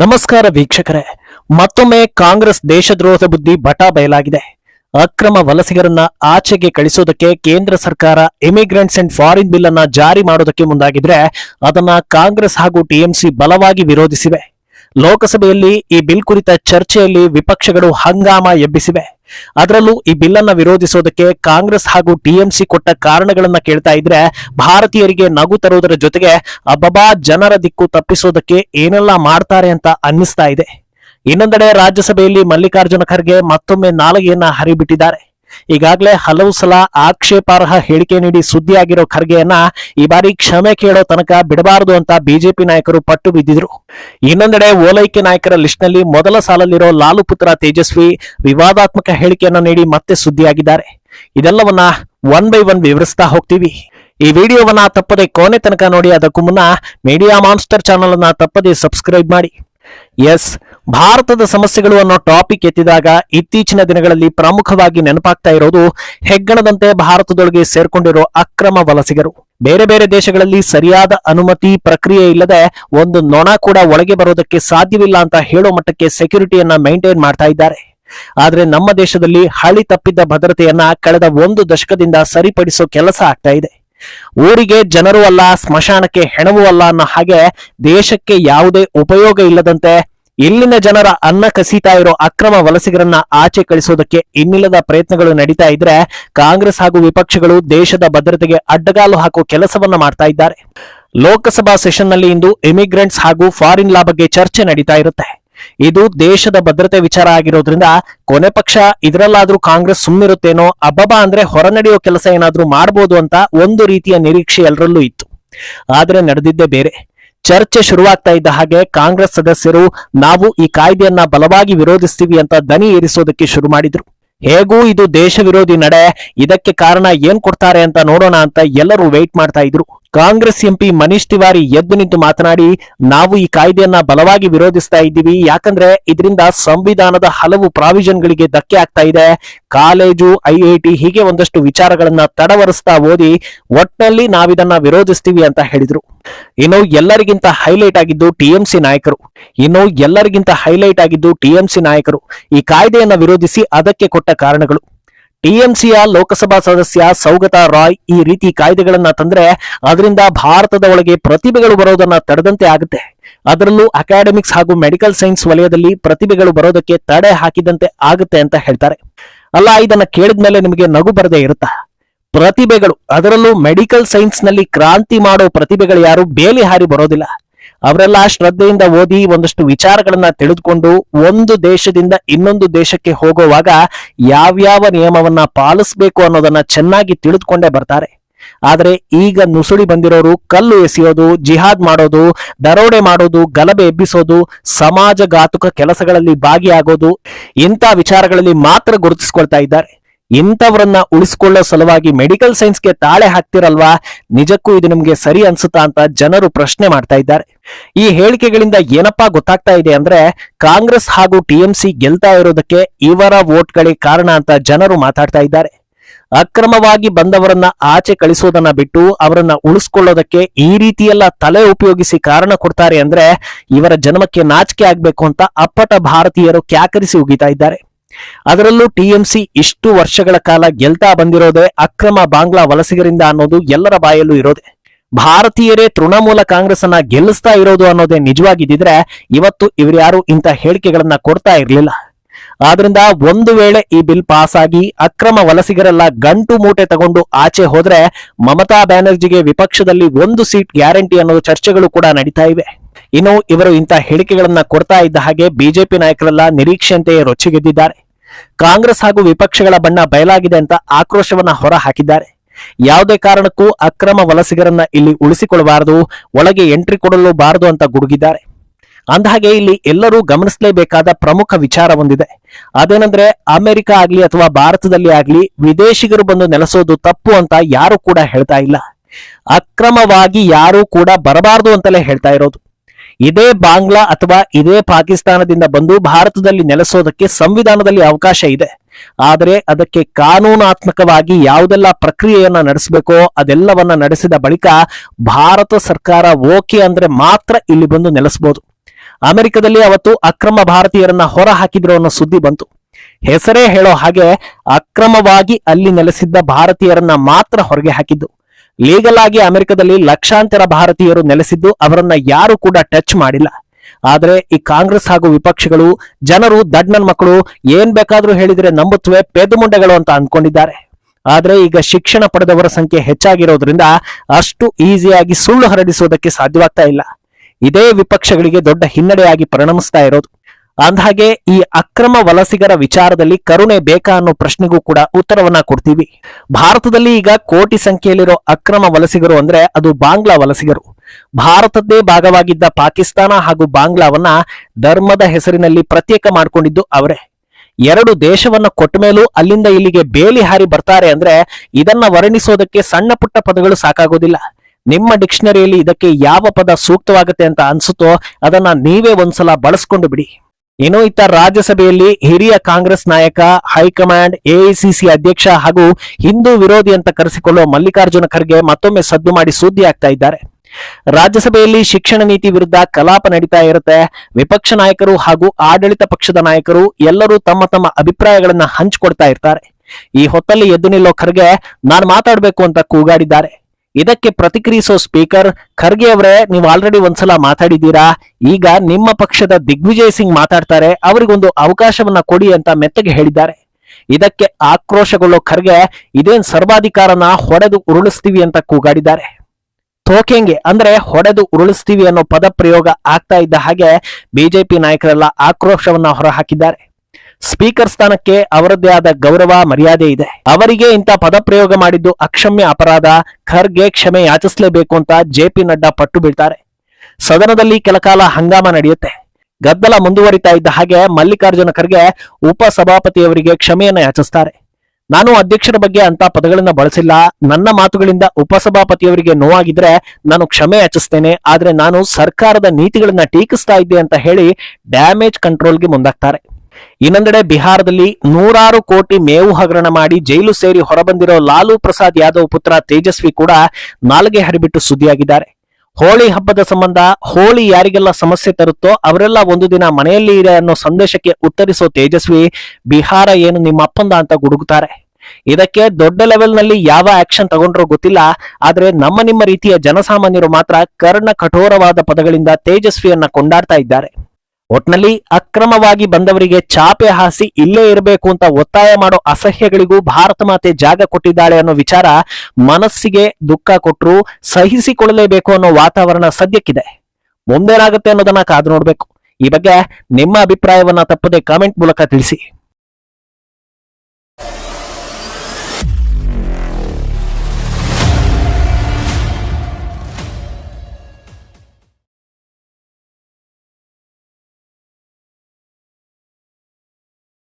ನಮಸ್ಕಾರ ವೀಕ್ಷಕರೇ. ಮತ್ತೊಮ್ಮೆ ಕಾಂಗ್ರೆಸ್ ದೇಶದ್ರೋಹದ ಬುದ್ಧಿ ಬಟಾ ಬಯಲಾಗಿದೆ. ಅಕ್ರಮ ವಲಸಿಗರನ್ನ ಆಚೆಗೆ ಕಳಿಸೋದಕ್ಕೆ ಕೇಂದ್ರ ಸರ್ಕಾರ ಇಮಿಗ್ರೆಂಟ್ಸ್ ಅಂಡ್ ಫಾರಿನ್ ಬಿಲ್ ಅನ್ನ ಜಾರಿ ಮಾಡೋದಕ್ಕೆ ಮುಂದಾಗಿದ್ರೆ ಅದನ್ನ ಕಾಂಗ್ರೆಸ್ ಹಾಗೂ ಟಿಎಂಸಿ ಬಲವಾಗಿ ವಿರೋಧಿಸಿವೆ. ಲೋಕಸಭೆಯಲ್ಲಿ ಈ ಬಿಲ್ ಕುರಿತ ಚರ್ಚೆಯಲ್ಲಿ ವಿಪಕ್ಷಗಳು ಹಂಗಾಮ ಎಬ್ಬಿಸಿವೆ. ಅದರಲ್ಲೂ ಈ ಬಿಲ್ ಅನ್ನ ವಿರೋಧಿಸೋದಕ್ಕೆ ಕಾಂಗ್ರೆಸ್ ಹಾಗೂ ಟಿಎಂಸಿ ಕೊಟ್ಟ ಕಾರಣಗಳನ್ನ ಕೇಳ್ತಾ ಇದ್ರೆ ಭಾರತೀಯರಿಗೆ ನಗು ತರುವುದರ ಜೊತೆಗೆ ಅಬಬಾ ಜನರ ದಿಕ್ಕು ತಪ್ಪಿಸೋದಕ್ಕೆ ಏನೆಲ್ಲ ಮಾಡ್ತಾರೆ ಅಂತ ಅನ್ನಿಸ್ತಾ ಇದೆ. ಇನ್ನೊಂದೆಡೆ ರಾಜ್ಯಸಭೆಯಲ್ಲಿ ಮಲ್ಲಿಕಾರ್ಜುನ ಖರ್ಗೆ ಮತ್ತೊಮ್ಮೆ ನಾಲಿಗೆಯನ್ನ ಹರಿಬಿಟ್ಟಿದ್ದಾರೆ. ಈಗಾಗಲೇ ಹಲವು ಸಲ ಆಕ್ಷೇಪಾರ್ಹ ಹೇಳಿಕೆ ನೀಡಿ ಸುದ್ದಿಯಾಗಿರೋ ಖರ್ಗೆಯನ್ನ ಈ ಬಾರಿ ಕ್ಷಮೆ ಕೇಳೋ ತನಕ ಬಿಡಬಾರದು ಅಂತ ಬಿಜೆಪಿ ನಾಯಕರು ಪಟ್ಟು ಬಿದ್ದಿದ್ರು. ಇನ್ನೊಂದೆಡೆ ಓಲೈಕೆ ನಾಯಕರ ಲಿಸ್ಟ್ನಲ್ಲಿ ಮೊದಲ ಸಾಲಲ್ಲಿರೋ ಲಾಲು ಪುತ್ರ ತೇಜಸ್ವಿ ವಿವಾದಾತ್ಮಕ ಹೇಳಿಕೆಯನ್ನ ನೀಡಿ ಮತ್ತೆ ಸುದ್ದಿಯಾಗಿದ್ದಾರೆ. ಇದೆಲ್ಲವನ್ನ ಒನ್ ಬೈ ಒನ್ ವಿವರಿಸ್ತಾ ಹೋಗ್ತೀವಿ. ಈ ವಿಡಿಯೋವನ್ನ ತಪ್ಪದೆ ಕೊನೆ ತನಕ ನೋಡಿ, ಅದಕ್ಕೂ ಮುನ್ನ ಮೀಡಿಯಾ ಮಾನ್ಸ್ಟರ್ ಚಾನಲ್ ಅನ್ನ ತಪ್ಪದೆ ಸಬ್ಸ್ಕ್ರೈಬ್ ಮಾಡಿ. ಎಸ್, ಭಾರತದ ಸಮಸ್ಯೆಗಳು ಅನ್ನೋ ಟಾಪಿಕ್ ಎತ್ತಿದಾಗ ಇತ್ತೀಚಿನ ದಿನಗಳಲ್ಲಿ ಪ್ರಮುಖವಾಗಿ ನೆನಪಾಗ್ತಾ ಇರೋದು ಹೆಗ್ಗಣದಂತೆ ಭಾರತದೊಳಗೆ ಸೇರ್ಕೊಂಡಿರೋ ಅಕ್ರಮ ವಲಸಿಗರು. ಬೇರೆ ಬೇರೆ ದೇಶಗಳಲ್ಲಿ ಸರಿಯಾದ ಅನುಮತಿ ಪ್ರಕ್ರಿಯೆ ಇಲ್ಲದೆ ಒಂದು ನೊಣ ಕೂಡ ಒಳಗೆ ಬರೋದಕ್ಕೆ ಸಾಧ್ಯವಿಲ್ಲ ಅಂತ ಹೇಳೋ ಮಟ್ಟಕ್ಕೆ ಸೆಕ್ಯೂರಿಟಿಯನ್ನ ಮೇಂಟೈನ್ ಮಾಡ್ತಾ ಇದ್ದಾರೆ. ಆದ್ರೆ ನಮ್ಮ ದೇಶದಲ್ಲಿ ಹಳಿ ತಪ್ಪಿದ್ದ ಭದ್ರತೆಯನ್ನ ಕಳೆದ ಒಂದು ದಶಕದಿಂದ ಸರಿಪಡಿಸೋ ಕೆಲಸ ಆಗ್ತಾ ಇದೆ. ಊರಿಗೆ ಜನರು ಅಲ್ಲ, ಸ್ಮಶಾನಕ್ಕೆ ಹೆಣವೂ ಅಲ್ಲ ಅನ್ನೋ ಹಾಗೆ ದೇಶಕ್ಕೆ ಯಾವುದೇ ಉಪಯೋಗ ಇಲ್ಲದಂತೆ ಇಲ್ಲಿನ ಜನರ ಅನ್ನ ಕಸೀತಾ ಇರೋ ಅಕ್ರಮ ವಲಸಿಗರನ್ನ ಆಚೆ ಕಳಿಸೋದಕ್ಕೆ ಇನ್ನಿಲ್ಲದ ಪ್ರಯತ್ನಗಳು ನಡೀತಾ ಇದ್ರೆ ಕಾಂಗ್ರೆಸ್ ಹಾಗೂ ವಿಪಕ್ಷಗಳು ದೇಶದ ಭದ್ರತೆಗೆ ಅಡ್ಡಗಾಲು ಹಾಕುವ ಕೆಲಸವನ್ನ ಮಾಡ್ತಾ ಇದ್ದಾರೆ. ಲೋಕಸಭಾ ಸೆಷನ್ನಲ್ಲಿ ಇಂದು ಇಮಿಗ್ರೆಂಟ್ಸ್ ಹಾಗೂ ಫಾರಿನ್ ಲಾ ಬಗ್ಗೆ ಚರ್ಚೆ ನಡೀತಾ ಇರುತ್ತೆ. ಇದು ದೇಶದ ಭದ್ರತೆ ವಿಚಾರ ಆಗಿರೋದ್ರಿಂದ ಕೊನೆ ಪಕ್ಷ ಇದರಲ್ಲಾದ್ರೂ ಕಾಂಗ್ರೆಸ್ ಸುಮ್ಮನಿರುತ್ತೇನೋ ಅಬ್ಬಬಾ ಅಂದ್ರೆ ಹೊರನಡೆಯೋ ಕೆಲಸ ಏನಾದ್ರೂ ಮಾಡಬಹುದು ಅಂತ ಒಂದು ರೀತಿಯ ನಿರೀಕ್ಷೆ ಎಲ್ಲರಲ್ಲೂ ಇತ್ತು. ಆದ್ರೆ ನಡೆದಿದ್ದೇ ಬೇರೆ. ಚರ್ಚೆ ಶುರುವಾಗ್ತಾ ಇದ್ದ ಹಾಗೆ ಕಾಂಗ್ರೆಸ್ ಸದಸ್ಯರು, ನಾವು ಈ ಕಾಯ್ದೆಯನ್ನ ಬಲವಾಗಿ ವಿರೋಧಿಸ್ತೀವಿ ಅಂತ ದನಿ ಏರಿಸೋದಕ್ಕೆ ಶುರು ಮಾಡಿದ್ರು. ಹೇಗೂ ಇದು ದೇಶ ವಿರೋಧಿ ನಡೆ, ಇದಕ್ಕೆ ಕಾರಣ ಏನ್ ಕೊಡ್ತಾರೆ ಅಂತ ನೋಡೋಣ ಅಂತ ಎಲ್ಲರೂ ವೇಟ್ ಮಾಡ್ತಾ ಇದ್ರು. ಕಾಂಗ್ರೆಸ್ ಎಂಪಿ ಮನೀಶ್ ತಿವಾರಿ ಎದ್ದು ನಿಂತು ಮಾತನಾಡಿ, ನಾವು ಈ ಕಾಯ್ದೆಯನ್ನ ಬಲವಾಗಿ ವಿರೋಧಿಸ್ತಾ ಇದ್ದೀವಿ. ಯಾಕಂದ್ರೆ ಇದರಿಂದ ಸಂವಿಧಾನದ ಹಲವು ಪ್ರಾವಿಷನ್ಗಳಿಗೆ ಧಕ್ಕೆ ಆಗ್ತಾ ಇದೆ. ಕಾಲೇಜು ಐಐಟಿ ಹೀಗೆ ಒಂದಷ್ಟು ವಿಚಾರಗಳನ್ನ ತಡವರಿಸ್ತಾ ಓದಿ ಒಟ್ನಲ್ಲಿ ನಾವಿದನ್ನ ವಿರೋಧಿಸ್ತೀವಿ ಅಂತ ಹೇಳಿದ್ರು. ಇನ್ನು ಎಲ್ಲರಿಗಿಂತ ಹೈಲೈಟ್ ಆಗಿದ್ದು ಟಿಎಂಸಿ ನಾಯಕರು. ಇನ್ನು ಎಲ್ಲರಿಗಿಂತ ಹೈಲೈಟ್ ಆಗಿದ್ದು ಟಿಎಂಸಿ ನಾಯಕರು. ಈ ಕಾಯ್ದೆಯನ್ನ ವಿರೋಧಿಸಿ ಅದಕ್ಕೆ ಕೊಟ್ಟ ಕಾರಣಗಳು. ಟಿಎಂಸಿಯ ಲೋಕಸಭಾ ಸದಸ್ಯ ಸೌಗತ ರಾಯ್ ಈ ರೀತಿ ಕಾಯ್ದೆಗಳನ್ನ ತಂದ್ರೆ ಅದರಿಂದ ಭಾರತದ ಒಳಗೆ ಪ್ರತಿಭೆಗಳು ಬರೋದನ್ನ ತಡೆದಂತೆ ಆಗುತ್ತೆ. ಅದರಲ್ಲೂ ಅಕಾಡೆಮಿಕ್ಸ್ ಹಾಗೂ ಮೆಡಿಕಲ್ ಸೈನ್ಸ್ ವಲಯದಲ್ಲಿ ಪ್ರತಿಭೆಗಳು ಬರೋದಕ್ಕೆ ತಡೆ ಹಾಕಿದಂತೆ ಆಗುತ್ತೆ ಅಂತ ಹೇಳ್ತಾರೆ. ಅಲ್ಲ, ಇದನ್ನ ಕೇಳಿದ್ಮೇಲೆ ನಿಮಗೆ ನಗು ಬರದೇ ಇರುತ್ತಾ? ಪ್ರತಿಭೆಗಳು, ಅದರಲ್ಲೂ ಮೆಡಿಕಲ್ ಸೈನ್ಸ್ನಲ್ಲಿ ಕ್ರಾಂತಿ ಮಾಡೋ ಪ್ರತಿಭೆಗಳು ಯಾರು? ಬೇಲಿ ಹಾರಿ ಬರೋದಿಲ್ಲ. ಅವರೆಲ್ಲ ಶ್ರದ್ಧೆಯಿಂದ ಓದಿ ಒಂದಷ್ಟು ವಿಚಾರಗಳನ್ನ ತಿಳಿದುಕೊಂಡು ಒಂದು ದೇಶದಿಂದ ಇನ್ನೊಂದು ದೇಶಕ್ಕೆ ಹೋಗುವಾಗ ಯಾವ್ಯಾವ ನಿಯಮವನ್ನ ಪಾಲಿಸಬೇಕು ಅನ್ನೋದನ್ನ ಚೆನ್ನಾಗಿ ತಿಳಿದುಕೊಂಡೇ ಬರ್ತಾರೆ. ಆದರೆ ಈಗ ನುಸುಳಿ ಬಂದಿರೋರು, ಕಲ್ಲು ಎಸೆಯೋದು, ಜಿಹಾದ್ ಮಾಡೋದು, ದರೋಡೆ ಮಾಡೋದು, ಗಲಭೆ ಎಬ್ಬಿಸೋದು, ಸಮಾಜಘಾತುಕ ಕೆಲಸಗಳಲ್ಲಿ ಭಾಗಿಯಾಗೋದು, ಇಂಥ ವಿಚಾರಗಳಲ್ಲಿ ಮಾತ್ರ ಗುರುತಿಸ್ಕೊಳ್ತಾ ಇದ್ದಾರೆ. ಇಂಥವರನ್ನ ಉಳಿಸ್ಕೊಳ್ಳೋ ಸಲುವಾಗಿ ಮೆಡಿಕಲ್ ಸೈನ್ಸ್ಗೆ ತಾಳೆ ಹಾಕ್ತಿರಲ್ವಾ? ನಿಜಕ್ಕೂ ಇದು ನಿಮ್ಗೆ ಸರಿ ಅನ್ಸುತ್ತಾ ಅಂತ ಜನರು ಪ್ರಶ್ನೆ ಮಾಡ್ತಾ ಇದ್ದಾರೆ. ಈ ಹೇಳಿಕೆಗಳಿಂದ ಏನಪ್ಪಾ ಗೊತ್ತಾಗ್ತಾ ಇದೆ ಅಂದ್ರೆ ಕಾಂಗ್ರೆಸ್ ಹಾಗೂ ಟಿಎಂಸಿ ಗೆಲ್ತಾ ಇರೋದಕ್ಕೆ ಇವರ ವೋಟ್ಗಳೇ ಕಾರಣ ಅಂತ ಜನರು ಮಾತಾಡ್ತಾ ಇದ್ದಾರೆ. ಅಕ್ರಮವಾಗಿ ಬಂದವರನ್ನ ಆಚೆ ಕಳಿಸೋದನ್ನ ಬಿಟ್ಟು ಅವರನ್ನ ಉಳಿಸ್ಕೊಳ್ಳೋದಕ್ಕೆ ಈ ರೀತಿಯೆಲ್ಲ ತಲೆ ಉಪಯೋಗಿಸಿ ಕಾರಣ ಕೊಡ್ತಾರೆ ಅಂದ್ರೆ ಇವರ ಜನ್ಮಕ್ಕೆ ನಾಚಿಕೆ ಆಗ್ಬೇಕು ಅಂತ ಅಪ್ಪಟ ಭಾರತೀಯರು ಕ್ಯಾಕರಿಸಿ ಉಗಿತಾ ಇದ್ದಾರೆ. ಅದರಲ್ಲೂ ಟಿಎಂಸಿ ಇಷ್ಟು ವರ್ಷಗಳ ಕಾಲ ಗೆಲ್ತಾ ಬಂದಿರೋದೇ ಅಕ್ರಮ ಬಾಂಗ್ಲಾ ವಲಸಿಗರಿಂದ ಅನ್ನೋದು ಎಲ್ಲರ ಬಾಯಲ್ಲೂ ಇರೋದೆ. ಭಾರತೀಯರೇ ತೃಣಮೂಲ ಕಾಂಗ್ರೆಸ್ ಅನ್ನ ಗೆಲ್ಲಿಸ್ತಾ ಇರೋದು ಅನ್ನೋದೇ ನಿಜವಾಗಿದ್ದಿದ್ರೆ ಇವತ್ತು ಇವ್ರ್ಯಾರು ಇಂಥ ಹೇಳಿಕೆಗಳನ್ನ ಕೊಡ್ತಾ ಇರಲಿಲ್ಲ. ಆದ್ರಿಂದ ಒಂದು ವೇಳೆ ಈ ಬಿಲ್ ಪಾಸ್ ಆಗಿ ಅಕ್ರಮ ವಲಸಿಗರೆಲ್ಲ ಗಂಟು ಮೂಟೆ ತಗೊಂಡು ಆಚೆ ಹೋದ್ರೆ ಮಮತಾ ಬ್ಯಾನರ್ಜಿಗೆ ವಿಪಕ್ಷದಲ್ಲಿ ಒಂದು ಸೀಟ್ ಗ್ಯಾರಂಟಿ ಅನ್ನೋ ಚರ್ಚೆಗಳು ಕೂಡ ನಡೀತಾ ಇವೆ. ಇನ್ನು ಇವರು ಇಂಥ ಹೇಳಿಕೆಗಳನ್ನ ಕೊಡ್ತಾ ಇದ್ದ ಹಾಗೆ ಬಿಜೆಪಿ ನಾಯಕರೆಲ್ಲ ನಿರೀಕ್ಷೆಯಂತೆಯೇ ರೊಚ್ಚಿಗೆದ್ದಿದ್ದಾರೆ. ಕಾಂಗ್ರೆಸ್ ಹಾಗೂ ವಿಪಕ್ಷಗಳ ಬಣ್ಣ ಬಯಲಾಗಿದೆ ಅಂತ ಆಕ್ರೋಶವನ್ನ ಹೊರ ಹಾಕಿದ್ದಾರೆ ಯಾವುದೇ ಕಾರಣಕ್ಕೂ ಅಕ್ರಮ ವಲಸಿಗರನ್ನ ಇಲ್ಲಿ ಉಳಿಸಿಕೊಳ್ಳಬಾರದು, ಒಳಗೆ ಎಂಟ್ರಿ ಕೊಡಲು ಬಾರದು ಅಂತ ಗುಡುಗಿದ್ದಾರೆ. ಅಂದಹಾಗೆ ಇಲ್ಲಿ ಎಲ್ಲರೂ ಗಮನಿಸಲೇಬೇಕಾದ ಪ್ರಮುಖ ವಿಚಾರ ಒಂದಿದೆ. ಅದೇನಂದ್ರೆ ಅಮೆರಿಕ ಆಗ್ಲಿ ಅಥವಾ ಭಾರತದಲ್ಲಿ ಆಗ್ಲಿ ವಿದೇಶಿಗರು ಬಂದು ನೆಲೆಸೋದು ತಪ್ಪು ಅಂತ ಯಾರು ಕೂಡ ಹೇಳ್ತಾ ಇಲ್ಲ. ಅಕ್ರಮವಾಗಿ ಯಾರು ಕೂಡ ಬರಬಾರದು ಅಂತಲೇ ಹೇಳ್ತಾ ಇರೋದು. ಇದೇ ಬಾಂಗ್ಲಾ ಅಥವಾ ಇದೇ ಪಾಕಿಸ್ತಾನದಿಂದ ಬಂದು ಭಾರತದಲ್ಲಿ ನೆಲೆಸೋದಕ್ಕೆ ಸಂವಿಧಾನದಲ್ಲಿ ಅವಕಾಶ ಇದೆ. ಆದರೆ ಅದಕ್ಕೆ ಕಾನೂನಾತ್ಮಕವಾಗಿ ಯಾವುದೆಲ್ಲ ಪ್ರಕ್ರಿಯೆಯನ್ನ ನಡೆಸಬೇಕೋ ಅದೆಲ್ಲವನ್ನ ನಡೆಸಿದ ಬಳಿಕ ಭಾರತ ಸರ್ಕಾರ ಓಕೆ ಅಂದ್ರೆ ಮಾತ್ರ ಇಲ್ಲಿ ಬಂದು ನೆಲೆಸಬಹುದು ಅಮೆರಿಕದಲ್ಲಿ ಅವತ್ತು ಅಕ್ರಮ ಭಾರತೀಯರನ್ನ ಹೊರ ಹಾಕಿದ್ರು ಅನ್ನೋ ಸುದ್ದಿ ಬಂತು. ಹೆಸರೇ ಹೇಳೋ ಹಾಗೆ ಅಕ್ರಮವಾಗಿ ಅಲ್ಲಿ ನೆಲೆಸಿದ್ದ ಭಾರತೀಯರನ್ನ ಮಾತ್ರ ಹೊರಗೆ ಹಾಕಿದ್ದು. ಲೀಗಲ್ ಆಗಿ ಅಮೆರಿಕದಲ್ಲಿ ಲಕ್ಷಾಂತರ ಭಾರತೀಯರು ನೆಲೆಸಿದ್ದು ಅವರನ್ನ ಯಾರು ಕೂಡ ಟಚ್ ಮಾಡಿಲ್ಲ. ಆದ್ರೆ ಈ ಕಾಂಗ್ರೆಸ್ ಹಾಗೂ ವಿಪಕ್ಷಗಳು ಜನರು, ದಡ್ನನ್ ಮಕ್ಕಳು ಏನ್ ಬೇಕಾದ್ರೂ ಹೇಳಿದ್ರೆ ನಂಬುತ್ತವೆ ಪೇದುಮುಂಡೆಗಳು ಅಂತ ಅಂದ್ಕೊಂಡಿದ್ದಾರೆ ಆದ್ರೆ ಈಗ ಶಿಕ್ಷಣ ಪಡೆದವರ ಸಂಖ್ಯೆ ಹೆಚ್ಚಾಗಿರೋದ್ರಿಂದ ಅಷ್ಟು ಈಸಿಯಾಗಿ ಸುಳ್ಳು ಹರಡಿಸುವುದಕ್ಕೆ ಸಾಧ್ಯವಾಗ್ತಾ ಇಲ್ಲ. ಇದೇ ವಿಪಕ್ಷಗಳಿಗೆ ದೊಡ್ಡ ಹಿನ್ನಡೆಯಾಗಿ ಪರಿಣಮಿಸ್ತಾ ಇರೋದು. ಅಂದ್ಹಾಗೆ ಈ ಅಕ್ರಮ ವಲಸಿಗರ ವಿಚಾರದಲ್ಲಿ ಕರುಣೆ ಬೇಕಾ ಅನ್ನೋ ಪ್ರಶ್ನೆಗೂ ಕೂಡ ಉತ್ತರವನ್ನ ಕೊಡ್ತೀವಿ. ಭಾರತದಲ್ಲಿ ಈಗ ಕೋಟಿ ಸಂಖ್ಯೆಯಲ್ಲಿರೋ ಅಕ್ರಮ ವಲಸಿಗರು ಅಂದ್ರೆ ಅದು ಬಾಂಗ್ಲಾ ವಲಸಿಗರು. ಭಾರತದ್ದೇ ಭಾಗವಾಗಿದ್ದ ಪಾಕಿಸ್ತಾನ ಹಾಗೂ ಬಾಂಗ್ಲಾವನ್ನ ಧರ್ಮದ ಹೆಸರಿನಲ್ಲಿ ಪ್ರತ್ಯೇಕ ಮಾಡಿಕೊಂಡಿದ್ದು ಅವರೇ. ಎರಡು ದೇಶವನ್ನ ಕೊಟ್ಟ ಮೇಲೂ ಅಲ್ಲಿಂದ ಇಲ್ಲಿಗೆ ಬೇಲಿ ಹಾರಿ ಬರ್ತಾರೆ ಅಂದ್ರೆ ಇದನ್ನ ವರ್ಣಿಸೋದಕ್ಕೆ ಸಣ್ಣ ಪುಟ್ಟ ಪದಗಳು ಸಾಕಾಗೋದಿಲ್ಲ. ನಿಮ್ಮ ಡಿಕ್ಷನರಿಯಲ್ಲಿ ಇದಕ್ಕೆ ಯಾವ ಪದ ಸೂಕ್ತವಾಗುತ್ತೆ ಅಂತ ಅನ್ಸುತ್ತೋ ಅದನ್ನ ನೀವೇ ಒಂದ್ಸಲ ಬಳಸ್ಕೊಂಡು ಬಿಡಿ. ಇನ್ನು ಇತ್ತ ರಾಜ್ಯಸಭೆಯಲ್ಲಿ ಹಿರಿಯ ಕಾಂಗ್ರೆಸ್ ನಾಯಕ, ಹೈಕಮಾಂಡ್ ಎಐಸಿಸಿ ಅಧ್ಯಕ್ಷ ಹಾಗೂ ಹಿಂದೂ ವಿರೋಧಿ ಅಂತ ಕರೆಸಿಕೊಳ್ಳುವ ಮಲ್ಲಿಕಾರ್ಜುನ ಖರ್ಗೆ ಮತ್ತೊಮ್ಮೆ ಸದ್ದು ಮಾಡಿ ಸುದ್ದಿ ಆಗ್ತಾ ಇದ್ದಾರೆ. ರಾಜ್ಯಸಭೆಯಲ್ಲಿ ಶಿಕ್ಷಣ ನೀತಿ ವಿರುದ್ಧ ಕಲಾಪ ನಡೀತಾ ಇರುತ್ತೆ. ವಿಪಕ್ಷ ನಾಯಕರು ಹಾಗೂ ಆಡಳಿತ ಪಕ್ಷದ ನಾಯಕರು ಎಲ್ಲರೂ ತಮ್ಮ ತಮ್ಮ ಅಭಿಪ್ರಾಯಗಳನ್ನ ಹಂಚಿಕೊಡ್ತಾ ಇರ್ತಾರೆ. ಈ ಹೊತ್ತಲ್ಲಿ ಎದ್ದು ನಿಲ್ಲೋ ಖರ್ಗೆ, ನಾನು ಮಾತಾಡಬೇಕು ಅಂತ ಕೂಗಾಡಿದ್ದಾರೆ. ಇದಕ್ಕೆ ಪ್ರತಿಕ್ರಿಯಿಸೋ ಸ್ಪೀಕರ್ ಖರ್ಗೆ ಅವರೇ, ನೀವು ಆಲ್ರೆಡಿ ಒಂದ್ಸಲ ಮಾತಾಡಿದ್ದೀರಾ? ಈಗ ನಿಮ್ಮ ಪಕ್ಷದ ದಿಗ್ವಿಜಯ್ ಸಿಂಗ್ ಮಾತಾಡ್ತಾರೆ, ಅವರಿಗೊಂದು ಅವಕಾಶವನ್ನ ಕೊಡಿ ಅಂತ ಮೆತ್ತಗೆ ಹೇಳಿದ್ದಾರೆ. ಇದಕ್ಕೆ ಆಕ್ರೋಶಗೊಳ್ಳೋ ಖರ್ಗೆ ಇದೇನ್ ಸರ್ವಾಧಿಕಾರನ ಹೊಡೆದು ಉರುಳಿಸ್ತೀವಿ ಅಂತ ಕೂಗಾಡಿದ್ದಾರೆ. ತೋಕೆಂಗೆ ಅಂದ್ರೆ ಹೊಡೆದು ಉರುಳಿಸ್ತೀವಿ ಅನ್ನೋ ಪದ ಪ್ರಯೋಗ ಆಗ್ತಾ ಇದ್ದ ಹಾಗೆ ಬಿಜೆಪಿ ನಾಯಕರೆಲ್ಲ ಆಕ್ರೋಶವನ್ನ ಹೊರಹಾಕಿದ್ದಾರೆ. ಸ್ಪೀಕರ್ ಸ್ಥಾನಕ್ಕೆ ಅವರದ್ದೇ ಆದ ಗೌರವ, ಮರ್ಯಾದೆ ಇದೆ. ಅವರಿಗೆ ಇಂಥ ಪದ ಪ್ರಯೋಗ ಮಾಡಿದ್ದು ಅಕ್ಷಮ್ಯ ಅಪರಾಧ. ಖರ್ಗೆ ಕ್ಷಮೆ ಯಾಚಿಸಲೇಬೇಕು ಅಂತ ಜೆ ಪಿ ನಡ್ಡಾ ಪಟ್ಟು ಬೀಳ್ತಾರೆ. ಸದನದಲ್ಲಿ ಕೆಲಕಾಲ ಹಂಗಾಮ ನಡೆಯುತ್ತೆ. ಗದ್ದಲ ಮುಂದುವರಿತಾ ಇದ್ದ ಹಾಗೆ ಮಲ್ಲಿಕಾರ್ಜುನ ಖರ್ಗೆ ಉಪ ಸಭಾಪತಿಯವರಿಗೆ ಕ್ಷಮೆಯನ್ನ ಯಾಚಿಸ್ತಾರೆ. ನಾನು ಅಧ್ಯಕ್ಷರ ಬಗ್ಗೆ ಅಂತ ಪದಗಳನ್ನ ಬಳಸಿಲ್ಲ. ನನ್ನ ಮಾತುಗಳಿಂದ ಉಪಸಭಾಪತಿಯವರಿಗೆ ನೋವಾಗಿದ್ರೆ ನಾನು ಕ್ಷಮೆ ಯಾಚಿಸ್ತೇನೆ. ಆದ್ರೆ ನಾನು ಸರ್ಕಾರದ ನೀತಿಗಳನ್ನ ಟೀಕಿಸ್ತಾ ಇದ್ದೆ ಅಂತ ಹೇಳಿ ಡ್ಯಾಮೇಜ್ ಕಂಟ್ರೋಲ್ಗೆ ಮುಂದಾಗ್ತಾರೆ. ಇನ್ನೊಂದೆಡೆ ಬಿಹಾರದಲ್ಲಿ ನೂರಾರು ಕೋಟಿ ಮೇವು ಹಗರಣ ಮಾಡಿ ಜೈಲು ಸೇರಿ ಹೊರಬಂದಿರೋ ಲಾಲು ಪ್ರಸಾದ್ ಯಾದವ್ ಪುತ್ರ ತೇಜಸ್ವಿ ಕೂಡ ನಾಲ್ಗೆ ಹರಿಬಿಟ್ಟು ಸುದ್ದಿಯಾಗಿದ್ದಾರೆ. ಹೋಳಿ ಹಬ್ಬದ ಸಂಬಂಧ ಹೋಳಿ ಯಾರಿಗೆಲ್ಲ ಸಮಸ್ಯೆ ತರುತ್ತೋ ಅವರೆಲ್ಲ ಒಂದು ದಿನ ಮನೆಯಲ್ಲಿ ಇದೆ ಅನ್ನೋ ಸಂದೇಶಕ್ಕೆ ಉತ್ತರಿಸೋ ತೇಜಸ್ವಿ, ಬಿಹಾರ ಏನು ನಿಮ್ಮ ಅಪ್ಪಂದ ಅಂತ ಗುಡುಗುತ್ತಾರೆ. ಇದಕ್ಕೆ ದೊಡ್ಡ ಲೆವೆಲ್ನಲ್ಲಿ ಯಾವ ಆಕ್ಷನ್ ತಗೊಂಡ್ರೋ ಗೊತ್ತಿಲ್ಲ. ಆದ್ರೆ ನಮ್ಮ ನಿಮ್ಮ ರೀತಿಯ ಜನಸಾಮಾನ್ಯರು ಮಾತ್ರ ಕರ್ಣ ಕಠೋರವಾದ ಪದಗಳಿಂದ ತೇಜಸ್ವಿಯನ್ನ ಕೊಂಡಾಡ್ತಾ ಇದ್ದಾರೆ. ಒಟ್ನಲ್ಲಿ ಅಕ್ರಮವಾಗಿ ಬಂದವರಿಗೆ ಚಾಪೆ ಹಾಸಿ ಇಲ್ಲೇ ಇರಬೇಕು ಅಂತ ಒತ್ತಾಯ ಮಾಡೋ ಅಸಹ್ಯಗಳಿಗೂ ಭಾರತ ಮಾತೆ ಜಾಗ ಕೊಟ್ಟಿದ್ದಾಳೆ ಅನ್ನೋ ವಿಚಾರ ಮನಸ್ಸಿಗೆ ದುಃಖ ಕೊಟ್ಟರು ಸಹಿಸಿಕೊಳ್ಳಲೇಬೇಕು ಅನ್ನೋ ವಾತಾವರಣ ಸದ್ಯಕ್ಕಿದೆ. ಮುಂದೇನಾಗುತ್ತೆ ಅನ್ನೋದನ್ನ ಕಾದು ನೋಡ್ಬೇಕು. ಈ ಬಗ್ಗೆ ನಿಮ್ಮ ಅಭಿಪ್ರಾಯವನ್ನ ತಪ್ಪದೆ ಕಾಮೆಂಟ್ ಮೂಲಕ ತಿಳಿಸಿ.